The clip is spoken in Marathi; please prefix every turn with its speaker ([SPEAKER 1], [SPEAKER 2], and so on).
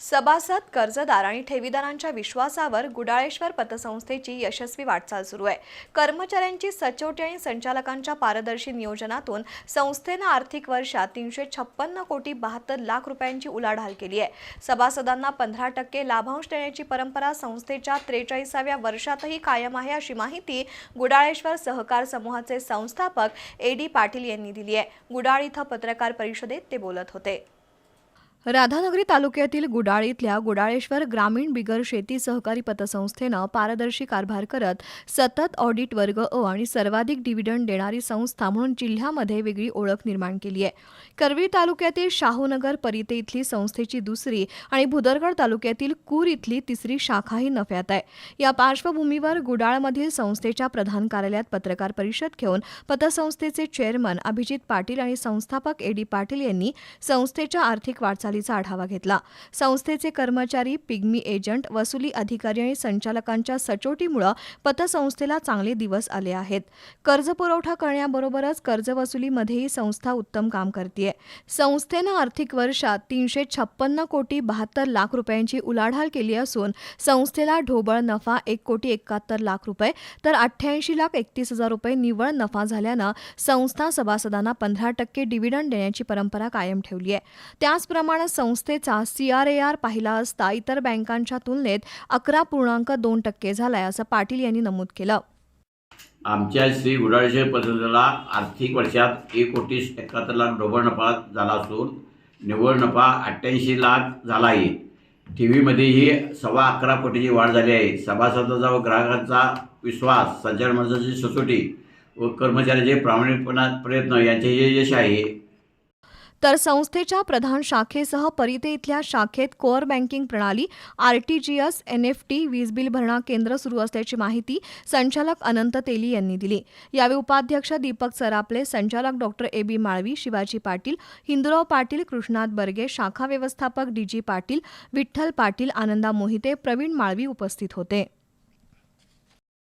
[SPEAKER 1] सभासद कर्जदार आणि ठेवीदारांच्या विश्वासावर गुडाळेश्वर पतसंस्थेची यशस्वी वाटचाल सुरू आहे. कर्मचाऱ्यांची सचोटी आणि संचालकांच्या पारदर्शी नियोजनातून संस्थेनं आर्थिक वर्षात तीनशे छप्पन्न कोटी बहात्तर लाख रुपयांची उलाढाल केली आहे. सभासदांना पंधरा टक्के लाभांश देण्याची परंपरा संस्थेच्या त्रेचाळीसाव्या वर्षातही कायम आहे अशी माहिती गुडाळेश्वर सहकार समूहाचे संस्थापक ए डी पाटील यांनी दिली आहे. गुडाळ इथं पत्रकार परिषदेत ते बोलत होते. राधानगरी तालुक्यातील गुडाळ इथल्या गुडाळेश्वर ग्रामीण बिगर शेती सहकारी पतसंस्थेनं पारदर्शी कारभार करत सतत ऑडिट वर्ग अ आणि सर्वाधिक डिव्हिडंड देणारी संस्था म्हणून जिल्ह्यामध्ये वेगळी ओळख निर्माण केली आहे. करवीर तालुक्यातील शाहूनगर परिते इथली संस्थेची दुसरी आणि भुदरगड तालुक्यातील कूर इथली तिसरी शाखाही नफ्यात आहे. या पार्श्वभूमीवर गुडाळमधील संस्थेच्या प्रधान कार्यालयात पत्रकार परिषद घेऊन पतसंस्थेचे चेअरमन अभिजित पाटील आणि संस्थापक ए डी पाटील यांनी संस्थेच्या आर्थिक वाटचाल वाटचालीचा आढावा घेतला. संस्थेचे कर्मचारी पिग्मी एजंट वसुली अधिकारी आणि संचालकांच्या सचोटीमुळे पतसंस्थेला चांगले दिवस आले आहेत. कर्ज पुरवठा करण्याबरोबरच कर्ज वसुलीमध्येही संस्था उत्तम काम करते संस्थेनं आर्थिक वर्षात तीनशे छप्पन्न कोटी बहात्तर लाख रुपयांची उलाढाल केली असून संस्थेला ढोबळ नफा एक कोटी एकाहत्तर लाख रुपये तर अठ्ठ्याऐंशी लाख एकतीस हजार रुपये निव्वळ नफा झाल्यानं संस्था सभासदांना पंधरा टक्के डिव्हिडंड देण्याची परंपरा कायम ठेवली आहे त्याचप्रमाणे संस्थेचा सीआरएआर पाहिला असता इतर बँकांच्या तुलनेत अकरा पूर्णांक दोन टक्के झालाय असं पाटील यांनी नमूद केलं.
[SPEAKER 2] आमच्या श्री उडाळशे पद्धतीला आर्थिक वर्षात एक कोटी एकाहत्तर लाख डोबळ नफा झाला असून निव्वळ नफा अठ्ठ्याऐंशी लाख झाला आहे. टी व्हीमध्येही सव्वा अकरा कोटीची वाढ झाली आहे. सभासदांचा व ग्राहकांचा विश्वास संचालक मंडळाची सचोटी व कर्मचाऱ्यांचे प्रामाणिकपणा प्रयत्न यांचे हे यश आहे.
[SPEAKER 1] तर संस्थेच्या प्रधान शाखेसह परिते इथल्या शाखेत कोअर बँकिंग प्रणाली आरटीजीएस एनएफटी वीज बिल भरणा केंद्र सुरू असल्याची माहिती संचालक अनंत तेली यांनी दिली. यावेळी उपाध्यक्ष दीपक सरापले संचालक doctor A B Malvi Shivaji Patil Hindurao Patil Krishnat Barge शाखा व्यवस्थापक डी जी पाटील विठ्ठल पाटील आनंदा मोहिते प्रवीण माळवी उपस्थित होते.